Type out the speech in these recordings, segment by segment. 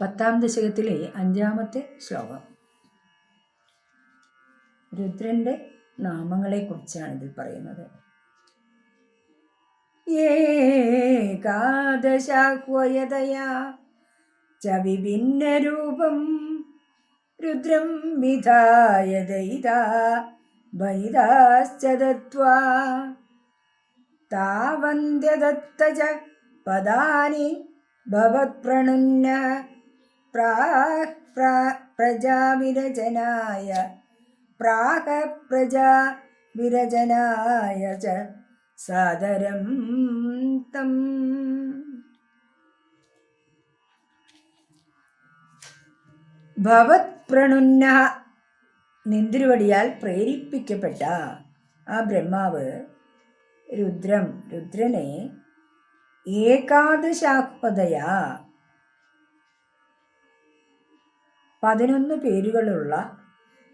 പത്താം ദശകത്തിലെ അഞ്ചാമത്തെ ശ്ലോകം. രുദ്രന്റെ നാമങ്ങളെക്കുറിച്ചാണ് ഇതിൽ പറയുന്നത്. ഏകാദശാഹ്വയതയാ ച വിഭിന്നരൂപം രുദ്രം വിധായ ദയിതാ വനിതാശ്ച ദത്വാ താവന്ത്യദത്ത പദാനി ഭവത്പ്രണുന്ന പ്രാ പ്രാ പ്രജാവിരചനായ പ്രാഹ പ്രജാ വിരചനായ ച സാദരം തം. ഭവത് പ്രണുന്ന നിന്തിരുവടിയാൽ പ്രേരിപ്പിക്കപ്പെട്ട ആ ബ്രഹ്മാവ് രുദ്രം രുദ്രനെ ഏകാദശാത്മതയാ പതിനൊന്ന് പേരുകളുള്ള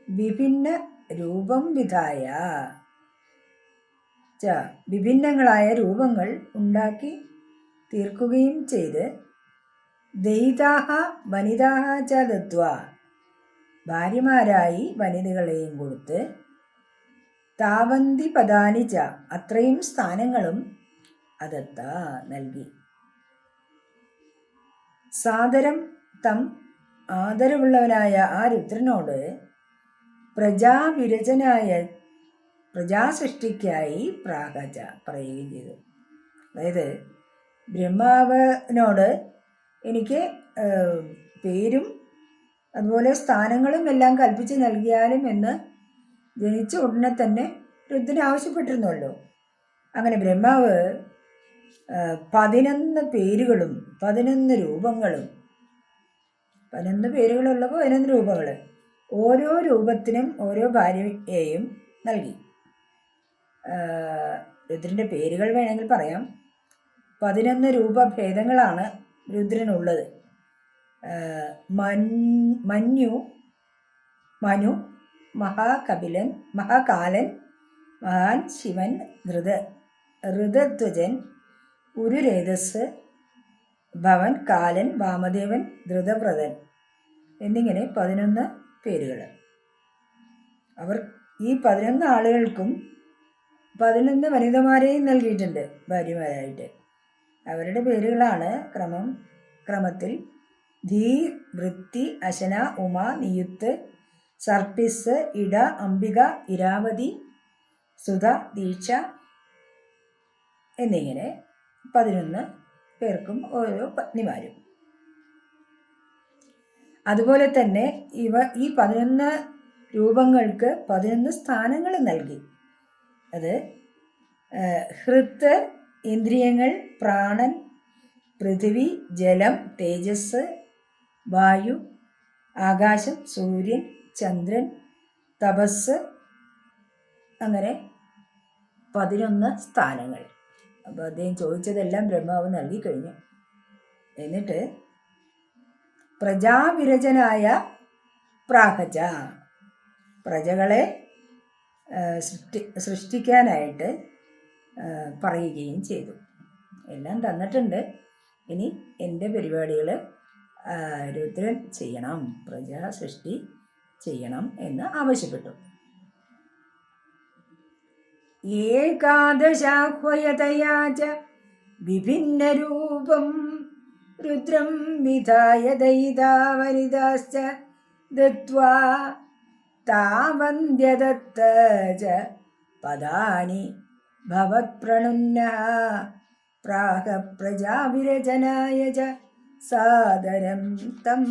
വിഭിന്ന രൂപം വിധായ. ച വിഭിന്നങ്ങളായ രൂപങ്ങൾ ഉണ്ടാക്കി തീർക്കുകയും ചെയ്ത് ദയിതാഹ വനിതാഹ ച ദത്വ ഭാര്യമാരായി വനിതകളെയും കൊടുത്ത് താവന്തി പദാനി ച അത്രയും സ്ഥാനങ്ങളും അതത്ത നൽകി. സാദരം തം ആദരവുള്ളവനായ ആ രുദ്രനോട് പ്രജാവിരചനായ പ്രജാസൃഷ്ടിക്കായി പ്രാഗജ പറയുകയും ചെയ്തു. അതായത് ബ്രഹ്മാവിനോട് എനിക്ക് പേരും അതുപോലെ സ്ഥാനങ്ങളും എല്ലാം കൽപ്പിച്ച് നൽകിയാലും എന്ന് ജനിച്ച ഉടനെ തന്നെ രുദ്രൻ ആവശ്യപ്പെട്ടിരുന്നല്ലോ. അങ്ങനെ ബ്രഹ്മാവ് പതിനൊന്ന് പേരുകളും പതിനൊന്ന് രൂപങ്ങളും പതിനൊന്ന് പേരുകളുള്ളപ്പോൾ പതിനൊന്ന് രൂപങ്ങൾ ഓരോ രൂപത്തിനും ഓരോ ഭാര്യയെയും നൽകി. രുദ്രന്റെ പേരുകൾ വേണമെങ്കിൽ പറയാം. പതിനൊന്ന് രൂപ ഭേദങ്ങളാണ് രുദ്രനുള്ളത് മൻ മഞ്ഞു മനു മഹാകപിലൻ മഹാകാലൻ മഹാൻ ശിവൻ ധൃത ഋതധ്വജൻ ഉരുരേതസ് ഭവൻ കാലൻ വാമദേവൻ ധൃതവ്രതൻ എന്നിങ്ങനെ പതിനൊന്ന് പേരുകൾ അവർ ഈ പതിനൊന്ന് ആളുകൾക്കും പതിനൊന്ന് വനിതമാരെയും നൽകിയിട്ടുണ്ട് ഭാര്യമാരായിട്ട്. അവരുടെ പേരുകളാണ് ക്രമം ക്രമത്തിൽ ധീ വൃത്തി അശന ഉമ നിയുത്ത് സർപ്പിസ് ഇട അംബിക ഇരാവതി സുധ ദീക്ഷ എന്നിങ്ങനെ പതിനൊന്ന് പേർക്കും ഓരോ പത്നിമാരും അതുപോലെ തന്നെ ഇവ ഈ പതിനൊന്ന് രൂപങ്ങൾക്ക് പതിനൊന്ന് സ്ഥാനങ്ങൾ നൽകി. അത് ഹൃത്ത് ഇന്ദ്രിയങ്ങൾ പ്രാണൻ പൃഥിവി ജലം തേജസ് വായു ആകാശം സൂര്യൻ ചന്ദ്രൻ തപസ് അങ്ങനെ പതിനൊന്ന് സ്ഥാനങ്ങൾ. അപ്പോൾ അദ്ദേഹം ചോദിച്ചതെല്ലാം ബ്രഹ്മാവ് നൽകി കഴിഞ്ഞു. എന്നിട്ട് പ്രജാവിരചനായ പ്രാഹജ പ്രജകളെ സൃഷ്ടി സൃഷ്ടിക്കാനായിട്ട് പറയുകയും ചെയ്തു. എല്ലാം തന്നിട്ടുണ്ട്. ഇനി എന്റെ പരിപാടികൾ രുദ്രൻ ചെയ്യണം പ്രജാ സൃഷ്ടി ചെയ്യണം എന്ന് ആവശ്യപ്പെട്ടു. ഏകാദശാഹ്വയതയാ ച വിഭിന്നരൂപം രുദ്രം വിധായ ദയിതാ വനിതാശ്ച ദത്വാ താവന്ത്യദത്ത ച പദാനി ഭവത്പ്രണുന്ന പ്രാഹ പ്രജാവിരചനായ ച സാദരം തം